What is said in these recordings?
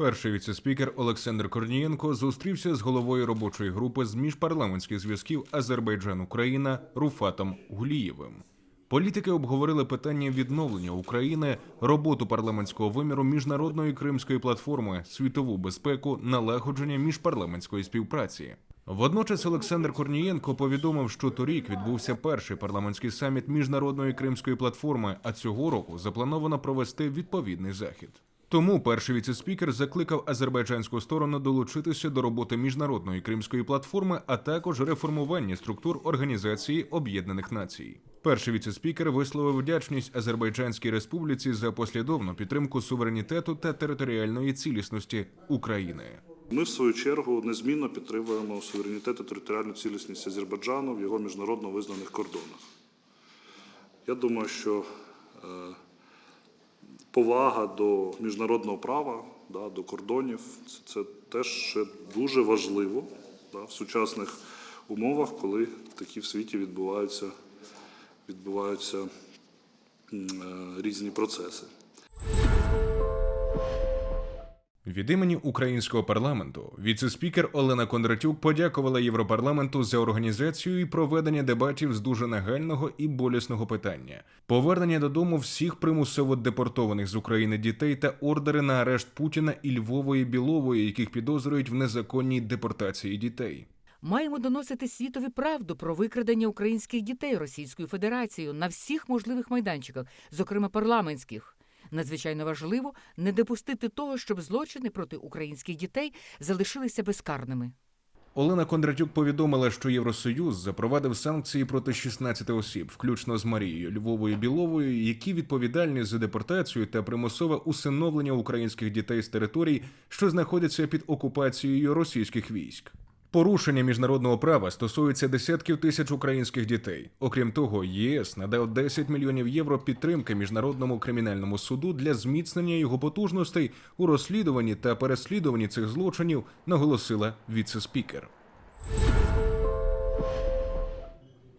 Перший віцеспікер Олександр Корнієнко зустрівся з головою робочої групи з міжпарламентських зв'язків Азербайджан-Україна Руфатом Гулієвим. Політики обговорили питання відновлення України, роботу парламентського виміру міжнародної кримської платформи, світову безпеку, налагодження міжпарламентської співпраці. Водночас Олександр Корнієнко повідомив, що торік відбувся перший парламентський саміт міжнародної кримської платформи, а цього року заплановано провести відповідний захід. Тому перший віцеспікер закликав азербайджанську сторону долучитися до роботи міжнародної кримської платформи, а також реформування структур Організації Об'єднаних Націй. Перший віцеспікер висловив вдячність Азербайджанській республіці за послідовну підтримку суверенітету та територіальної цілісності України. Ми, в свою чергу, незмінно підтримуємо суверенітет і територіальну цілісність Азербайджану в його міжнародно визнаних кордонах. Я думаю, що е, повага до міжнародного права, да, до кордонів це, це теж ще дуже важливо да, в сучасних умовах, коли такі в світі відбуваються, відбуваються е, різні процеси. Від імені українського парламенту віцеспікер Олена Кондратюк подякувала Європарламенту за організацію і проведення дебатів з дуже нагального і болісного питання: повернення додому всіх примусово депортованих з України дітей та ордери на арешт Путіна і Львової Білової, яких підозрюють в незаконній депортації дітей. Маємо доносити світові правду про викрадення українських дітей Російською Федерацією на всіх можливих майданчиках, зокрема парламентських. Надзвичайно важливо не допустити того, щоб злочини проти українських дітей залишилися безкарними. Олена Кондратюк повідомила, що Євросоюз запровадив санкції проти 16 осіб, включно з Марією Львовою Біловою, які відповідальні за депортацію та примусове усиновлення українських дітей з територій, що знаходяться під окупацією російських військ. Порушення міжнародного права стосується десятків тисяч українських дітей. Окрім того, ЄС надав 10 мільйонів євро підтримки міжнародному кримінальному суду для зміцнення його потужностей у розслідуванні та переслідуванні цих злочинів, наголосила віце-спікер.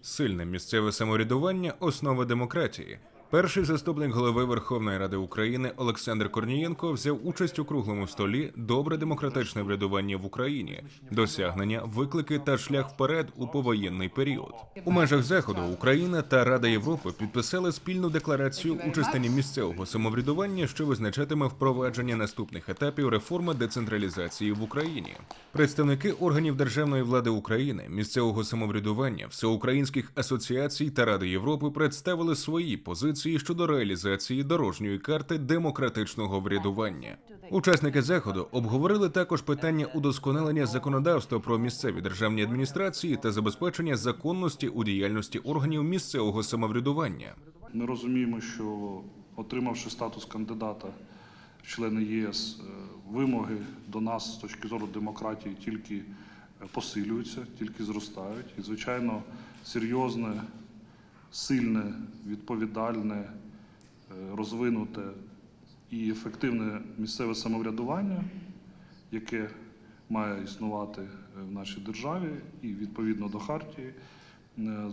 Сильне місцеве самоврядування основа демократії. Перший заступник голови Верховної Ради України Олександр Корнієнко взяв участь у круглому столі Добре демократичне врядування в Україні, досягнення, виклики та шлях вперед у повоєнний період. У межах заходу Україна та Рада Європи підписали спільну декларацію у частині місцевого самоврядування, що визначатиме впровадження наступних етапів реформи децентралізації в Україні. Представники органів державної влади України, місцевого самоврядування, всеукраїнських асоціацій та Ради Європи представили свої позиції щодо реалізації дорожньої карти демократичного врядування. Учасники заходу обговорили також питання удосконалення законодавства про місцеві державні адміністрації та забезпечення законності у діяльності органів місцевого самоврядування. Ми розуміємо, що отримавши статус кандидата в члени ЄС, е, вимоги до нас з точки зору демократії тільки е, посилюються, тільки зростають. І, звичайно, серйозне, сильне, відповідальне, е, розвинуте і ефективне місцеве самоврядування, яке має існувати е, в нашій державі і відповідно до хартії е,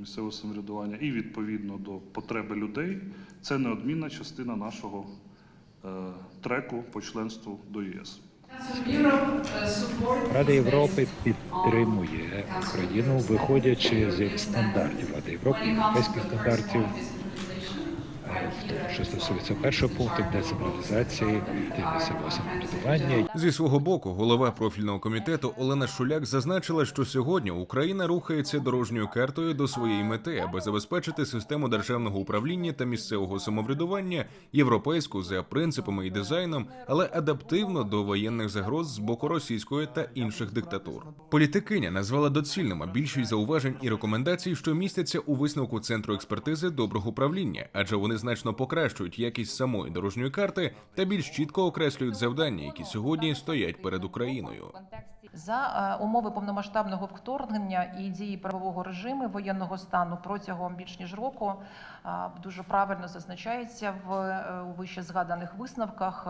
місцевого самоврядування, і відповідно до потреби людей, це неодмінна частина нашого треку по членству до ЄС. Рада Європи підтримує Україну, виходячи з стандартів. Ради Європи, європейських стандартів, що стосується першого пункту децентралізації самоврядування. Зі свого боку, голова профільного комітету Олена Шуляк зазначила, що сьогодні Україна рухається дорожньою картою до своєї мети, аби забезпечити систему державного управління та місцевого самоврядування європейську за принципами і дизайном, але адаптивно до воєнних загроз з боку російської та інших диктатур. Політикиня назвала доцільними більшість зауважень і рекомендацій, що містяться у висновку центру експертизи доброго управління, адже вони значно покращують якість самої дорожньої карти та більш чітко окреслюють завдання, які сьогодні стоять перед Україною. За е, умови повномасштабного вторгнення і дії правового режиму воєнного стану протягом більш ніж року е, дуже правильно зазначається в е, вище згаданих висновках.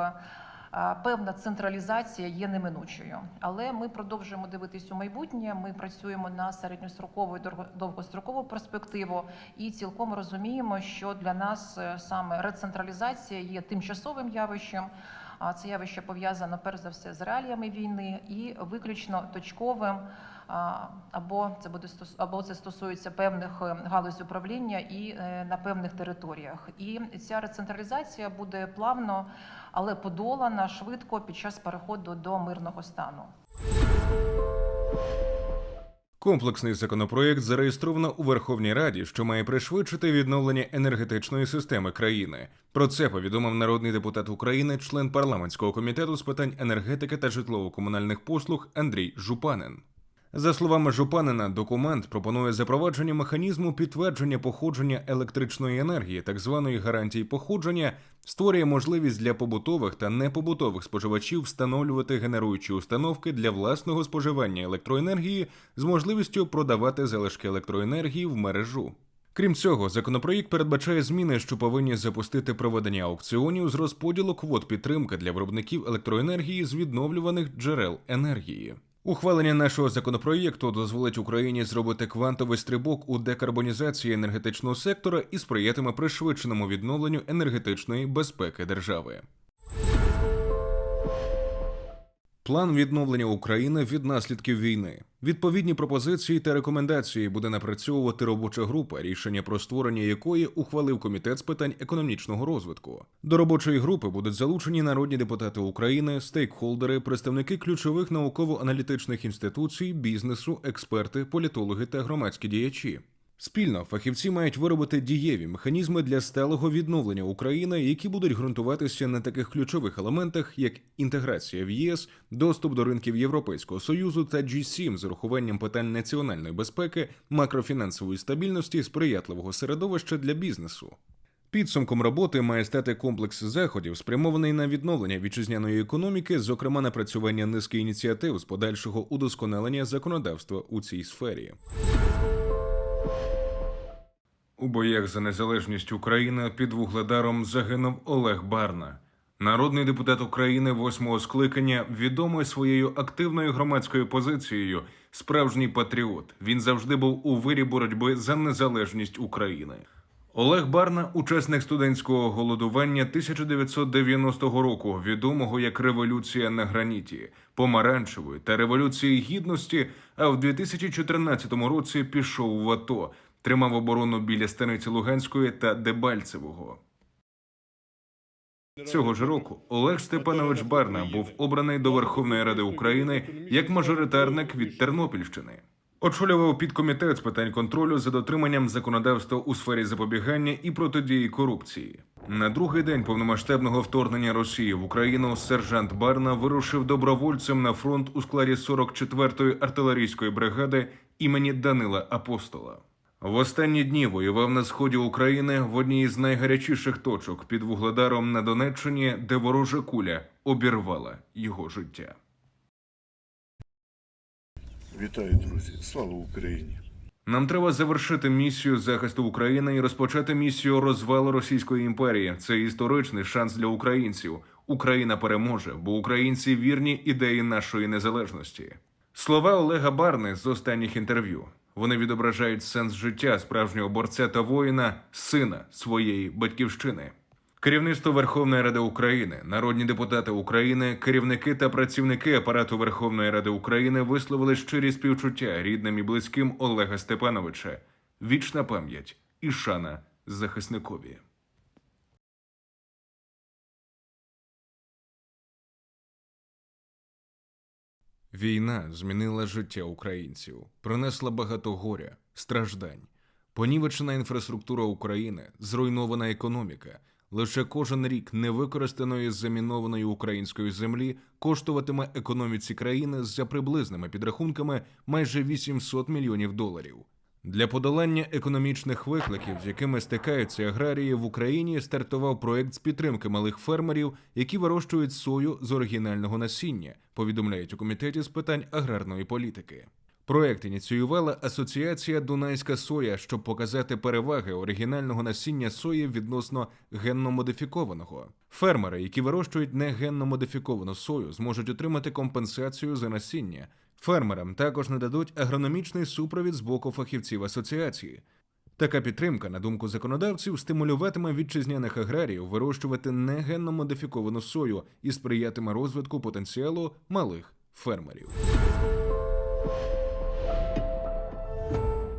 Певна централізація є неминучою. Але ми продовжуємо дивитись у майбутнє. Ми працюємо на середньострокову і довгострокову перспективу і цілком розуміємо, що для нас е, саме рецентралізація є тимчасовим явищем. Це явище пов'язано перш за все з реаліями війни і виключно точковим. Або це буде або це стосується певних е, галузь управління і е, на певних територіях. І ця рецентралізація буде плавно, але подолана швидко під час переходу до мирного стану. Комплексний законопроєкт зареєстровано у Верховній Раді, що має пришвидшити відновлення енергетичної системи країни. Про це повідомив народний депутат України, член парламентського комітету з питань енергетики та житлово-комунальних послуг Андрій Жупанин. За словами Жупанина, документ пропонує запровадження механізму підтвердження походження електричної енергії, так званої гарантії походження, створює можливість для побутових та непобутових споживачів встановлювати генеруючі установки для власного споживання електроенергії з можливістю продавати залишки електроенергії в мережу. Крім цього, законопроєкт передбачає зміни, що повинні запустити проведення аукціонів з розподілу квот підтримки для виробників електроенергії з відновлюваних джерел енергії. Ухвалення нашого законопроєкту дозволить Україні зробити квантовий стрибок у декарбонізації енергетичного сектора і сприятиме пришвидшеному відновленню енергетичної безпеки держави. План відновлення України від наслідків війни. Відповідні пропозиції та рекомендації буде напрацьовувати робоча група, рішення про створення якої ухвалив комітет з питань економічного розвитку. До робочої групи будуть залучені народні депутати України, стейкхолдери, представники ключових науково-аналітичних інституцій, бізнесу, експерти, політологи та громадські діячі. Спільно фахівці мають виробити дієві механізми для сталого відновлення України, які будуть ґрунтуватися на таких ключових елементах, як інтеграція в ЄС, доступ до ринків Європейського союзу та G7 з урахуванням питань національної безпеки, макрофінансової стабільності, сприятливого середовища для бізнесу. Підсумком роботи має стати комплекс заходів, спрямований на відновлення вітчизняної економіки, зокрема напрацювання низки ініціатив з подальшого удосконалення законодавства у цій сфері. У боях за незалежність України під вугледаром загинув Олег Барна. Народний депутат України восьмого скликання, відомий своєю активною громадською позицією, справжній патріот. Він завжди був у вирі боротьби за незалежність України. Олег Барна, учасник студентського голодування 1990 року, відомого як Революція на граніті, помаранчевої та революції гідності. А в 2014 році пішов в АТО, тримав оборону біля станиці Луганської та Дебальцевого. Цього ж року Олег Степанович Барна був обраний до Верховної Ради України як мажоритарник від Тернопільщини. Очолював підкомітет з питань контролю за дотриманням законодавства у сфері запобігання і протидії корупції. На другий день повномасштабного вторгнення Росії в Україну сержант Барна вирушив добровольцем на фронт у складі 44-ї артилерійської бригади імені Данила Апостола. В останні дні воював на сході України в одній з найгарячіших точок під вугледаром на Донеччині, де ворожа куля обірвала його життя. Вітаю, друзі! Слава Україні! Нам треба завершити місію захисту України і розпочати місію розвалу Російської імперії. Це історичний шанс для українців. Україна переможе, бо українці вірні ідеї нашої незалежності. Слова Олега Барни з останніх інтерв'ю. Вони відображають сенс життя справжнього борця та воїна, сина своєї батьківщини. Керівництво Верховної Ради України, народні депутати України, керівники та працівники апарату Верховної Ради України висловили щирі співчуття рідним і близьким Олега Степановича. Вічна пам'ять і шана захисникові. Війна змінила життя українців, принесла багато горя, страждань, понівечена інфраструктура України, зруйнована економіка. Лише кожен рік невикористаної замінованої української землі коштуватиме економіці країни за приблизними підрахунками майже 800 мільйонів доларів. Для подолання економічних викликів, з якими стикаються аграрії в Україні, стартував проект з підтримки малих фермерів, які вирощують сою з оригінального насіння, повідомляють у комітеті з питань аграрної політики. Проект ініціювала асоціація Дунайська соя, щоб показати переваги оригінального насіння сої відносно генно модифікованого. Фермери, які вирощують не генно модифіковану сою, зможуть отримати компенсацію за насіння. Фермерам також нададуть агрономічний супровід з боку фахівців асоціації. Така підтримка, на думку законодавців, стимулюватиме вітчизняних аграріїв вирощувати негенно модифіковану сою і сприятиме розвитку потенціалу малих фермерів.